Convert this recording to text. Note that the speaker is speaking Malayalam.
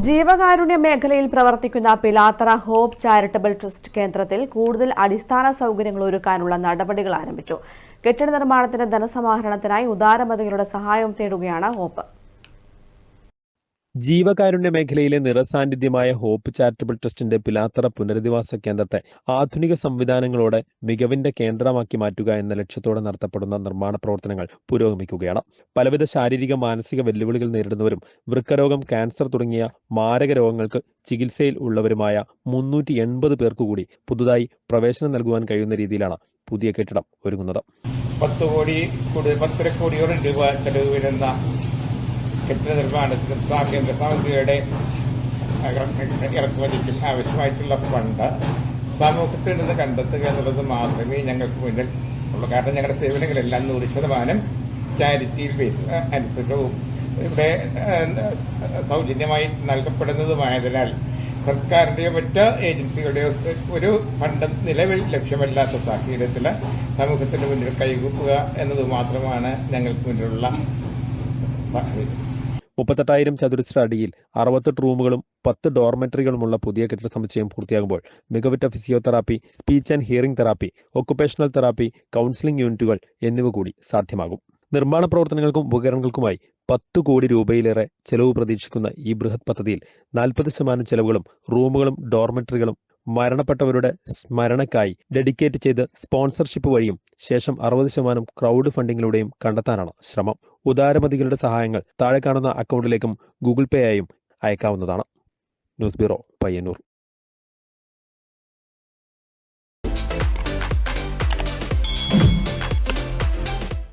ജീവകാരുണ്യ മേഖലയിൽ പ്രവർത്തിക്കുന്ന പിലാത്തറ ഹോപ്പ് ചാരിറ്റബിൾ ട്രസ്റ്റ് കേന്ദ്രത്തിൽ കൂടുതൽ അടിസ്ഥാന സൗകര്യങ്ങൾ ഒരുക്കാനുള്ള നടപടികൾ ആരംഭിച്ചു. കെട്ടിട നിർമ്മാണത്തിന് ധനസമാഹരണത്തിനായി ഉദാരമതികളുടെ സഹായം തേടുകയാണ് ഹോപ്പ്. ജീവകാരുണ്യ മേഖലയിലെ നിറസാന്നിധ്യമായ ഹോപ്പ് ചാരിറ്റബിൾ ട്രസ്റ്റിന്റെ പിലാത്തറ പുനരധിവാസ കേന്ദ്രത്തെ ആധുനിക സംവിധാനങ്ങളോടെ മികവിന്റെ കേന്ദ്രമാക്കി മാറ്റുക എന്ന ലക്ഷ്യത്തോടെ നടത്തപ്പെടുന്ന നിർമ്മാണ പ്രവർത്തനങ്ങൾ പുരോഗമിക്കുകയാണ്. പലവിധ ശാരീരിക മാനസിക വെല്ലുവിളികൾ നേരിടുന്നവരും വൃക്കരോഗം ക്യാൻസർ തുടങ്ങിയ മാരക രോഗങ്ങൾക്ക് ചികിത്സയിൽ ഉള്ളവരുമായ മുന്നൂറ്റി എൺപത് പേർക്ക് കൂടി പുതുതായി പ്രവേശനം നൽകുവാൻ കഴിയുന്ന രീതിയിലാണ് പുതിയ കെട്ടിടം ഒരുങ്ങുന്നത്. പത്ത് കോടി പത്തര കോടിയോളം രൂപ ചെലവ് വരുന്ന കെട്ടിട നിർമ്മാണത്തിനും സാങ്കേതിക സാമഗ്രിയുടെ ഇറക്കുമതിക്കും ആവശ്യമായിട്ടുള്ള ഫണ്ട് സമൂഹത്തിൽ നിന്ന് കണ്ടെത്തുക എന്നുള്ളത് മാത്രമേ ഞങ്ങൾക്ക് മുന്നിൽ ഉള്ളൂ. കാരണം ഞങ്ങളുടെ സേവനങ്ങളെല്ലാം നൂറ് ശതമാനം ചാരിറ്റിയിൽ ബേസ് അനുസരിച്ചവും ഇവിടെ സൗജന്യമായി നൽകപ്പെടുന്നതുമായതിനാൽ സർക്കാരിന്റെയോ മറ്റ് ഏജൻസികളുടെയോ ഒരു ഫണ്ട് നിലവിൽ ലക്ഷ്യമല്ലാത്ത സാഹചര്യത്തിൽ സമൂഹത്തിന് മുന്നിൽ കൈകൂപ്പുക എന്നത് മാത്രമാണ് ഞങ്ങൾക്ക് മുന്നിലുള്ള സാഹചര്യം. മുപ്പത്തെട്ടായിരം ചതുരശ്ര അടിയിൽ അറുപത്തെട്ട് റൂമുകളും പത്ത് ഡോർമെറ്ററികളുമുള്ള പുതിയ കെട്ടിട സമുച്ചയം പൂർത്തിയാകുമ്പോൾ മികവുറ്റ physiotherapy speech and hearing therapy occupational therapy counselling യൂണിറ്റുകൾ എന്നിവ കൂടി സാധ്യമാകും. നിർമ്മാണ പ്രവർത്തനങ്ങൾക്കും ഉപകരണങ്ങൾക്കുമായി പത്ത് കോടി രൂപയിലേറെ ചെലവ് പ്രതീക്ഷിക്കുന്ന ഈ ബൃഹത് പദ്ധതിയിൽ നാൽപ്പത് ശതമാനം ചെലവുകളും റൂമുകളും ഡോർമെറ്ററികളും മരണപ്പെട്ടവരുടെ സ്മരണക്കായി ഡെഡിക്കേറ്റ് ചെയ്ത് സ്പോൺസർഷിപ്പ് വഴിയും ശേഷം അറുപത് ശതമാനം ക്രൗഡ് ഫണ്ടിങ്ങിലൂടെയും കണ്ടെത്താനാണ് ശ്രമം. ഉദാരമതികളുടെ സഹായങ്ങൾ താഴെ കാണുന്ന അക്കൗണ്ടിലേക്കും ഗൂഗിൾ പേ ആയും അയക്കാവുന്നതാണ്. News bureau Payyanur.